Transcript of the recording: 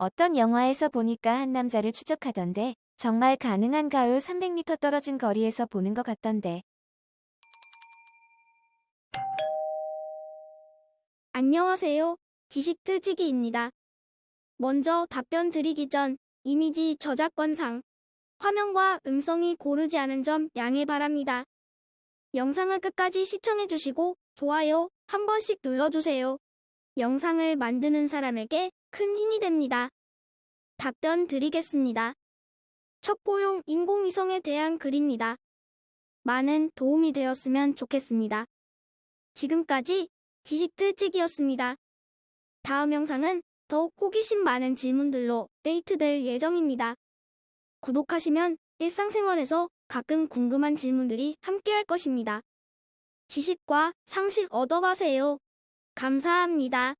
어떤 영화에서 보니까 한 남자를 추적하던데 정말 가능한가요? 300m 떨어진 거리에서 보는 것 같던데. 안녕하세요. 지식 틀지기입니다. 먼저 답변 드리기 전 이미지 저작권상 화면과 음성이 고르지 않은 점 양해 바랍니다. 영상을 끝까지 시청해주시고 좋아요 한 번씩 눌러주세요. 영상을 만드는 사람에게 큰 힘이 됩니다. 답변 드리겠습니다. 첩보용 인공위성에 대한 글입니다. 많은 도움이 되었으면 좋겠습니다. 지금까지 지식틀찍이었습니다. 다음 영상은 더욱 호기심 많은 질문들로 데이트될 예정입니다. 구독하시면 일상생활에서 가끔 궁금한 질문들이 함께할 것입니다. 지식과 상식 얻어가세요. 감사합니다.